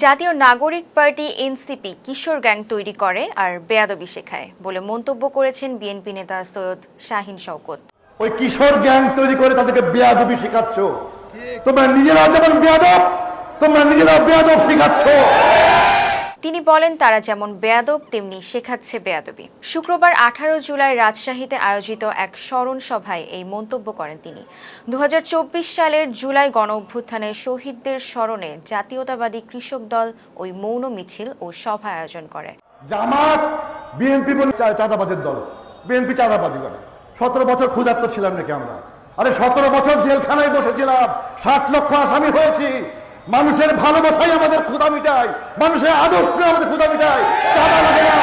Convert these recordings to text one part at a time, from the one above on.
জাতীয় নাগরিক party NCP কিশোর gang তৈরি করে আর বেয়াদবি শেখায় বলে মন্তব্য করেছেন বিএনপি নেতা সৈয়দ শাহিন শওকত। ওই কিশোর গ্যাং তৈরি করে তাদেরকে বেয়াদবি শেখাচ্ছ। তোমরা নিজেরা যেমন বেয়াদব, তোমরা নিজেরা বেয়াদব শেখাচ্ছ। তিনি বলেন, তারা যেমন বেয়াদব, তেমনি শেখাচ্ছে বেয়াদবি। শুক্রবার আঠারো জুলাই রাজশাহীতে আয়োজিত এক স্মরণ সভায় এই মন্তব্য করেন তিনি। দুহাজার চব্বিশ সালের জুলাই গণ অভ্যুত্থানে শহীদদের স্মরণে জাতীয়তাবাদী কৃষক দল ওই মৌন মিছিল ও সভা আয়োজন করে। জামাত, বিএনপি চাঁদাবাজের দল। বিএনপি চাঁদাবাজি করে। সতেরো বছর ক্ষুধার্ত ছিলাম নাকি আমরা? আরে সতেরো বছর জেলখানায় বসেছিলাম। ষাট লক্ষ আসামি হয়েছি। মানুষের ভালোবাসাই আমাদের ক্ষুধা মিটায়। মানুষের আদর্শ আমাদের ক্ষুধা মিটায়। চাঁদা লাগে না।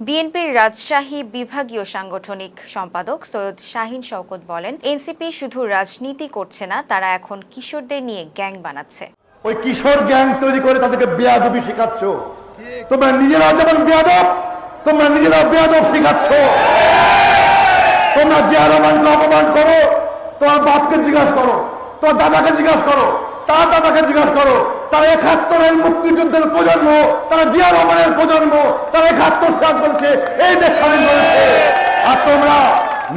বিএনপির রাজশাহী বিভাগীয় সাংগঠনিক সম্পাদক সৈয়দ শাহিন শওকত বলেন এনসিপি শুধু রাজনীতি করছে না তারা এখন কিশোরদের নিয়ে গ্যাং বানাচ্ছে। ওই কিশোর গ্যাং তৈরি করে তাদেরকে বেয়াদবি শেখাচ্ছ। তোমরা নিজেরাও যেমন বেয়াদব তোমরা নিজেরাও বেয়াদব শেখাচ্ছ। তোমরা জিয়া রহমানকে অপমান করো তোমার বাপকে জিজ্ঞাসা করো তোমার দাদাকে জিজ্ঞাসা করো। তার দাদাকে জিজ্ঞাসা করো, তারা একাত্তরের মুক্তিযুদ্ধের প্রজন্ম, তারা জিয়া রহমানের প্রজন্ম, তারা একাত্তর সাল করেছে এই দেশ স্বাধীন করেছে আর তোমরা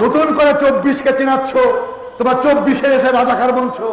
নতুন করে চব্বিশকে চেনাচ্ছ, তোমার চব্বিশে এসে রাজাকার বলছো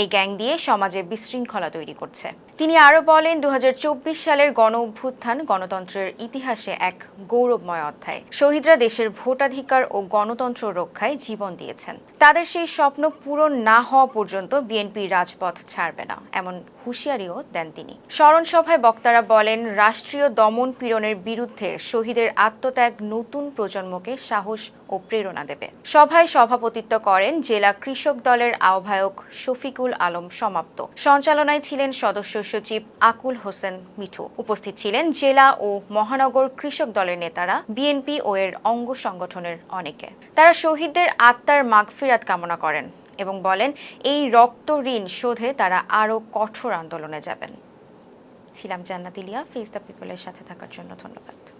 এই গ্যাং দিয়ে সমাজে বিশৃঙ্খলা তৈরি করছে। তিনি আরও বলেন দু হাজার চব্বিশ সালের গণ অভ্যুত্থান গণতন্ত্রের ইতিহাসে এক গৌরবময় অধ্যায়। শহীদরা দেশের ভোটাধিকার ও গণতন্ত্র রক্ষায় জীবন দিয়েছেন। তাদের সেই স্বপ্ন পূরণ না হওয়া পর্যন্ত বিএনপি রাজপথ ছাড়বে না, এমন হুঁশিয়ারিও দেন তিনি। স্মরণ সভায় বক্তারা বলেন, রাষ্ট্রীয় দমন পীড়নের বিরুদ্ধে শহীদের আত্মত্যাগ নতুন প্রজন্মকে সাহস ও প্রেরণা দেবে। সভায় সভাপতিত্ব করেন জেলা কৃষক দলের আহ্বায়ক শফিকুল আলম সমাপ্ত। সঞ্চালনায় ছিলেন সদস্য সচিব আকুল হোসেন মিঠু। উপস্থিত ছিলেন জেলা ও মহানগর কৃষক দলের নেতারা, বিএনপি ও এর অঙ্গ সংগঠনের অনেকে। তারা শহীদদের আত্মার মাগফিরাত কামনা করেন এবং বলেন, এই রক্ত ঋণ শোধে তারা আরও কঠোর আন্দোলনে যাবেন। ছিলাম জান্নাত ইলিয়া, ফেস দ্য পিপলের সাথে থাকার জন্য ধন্যবাদ।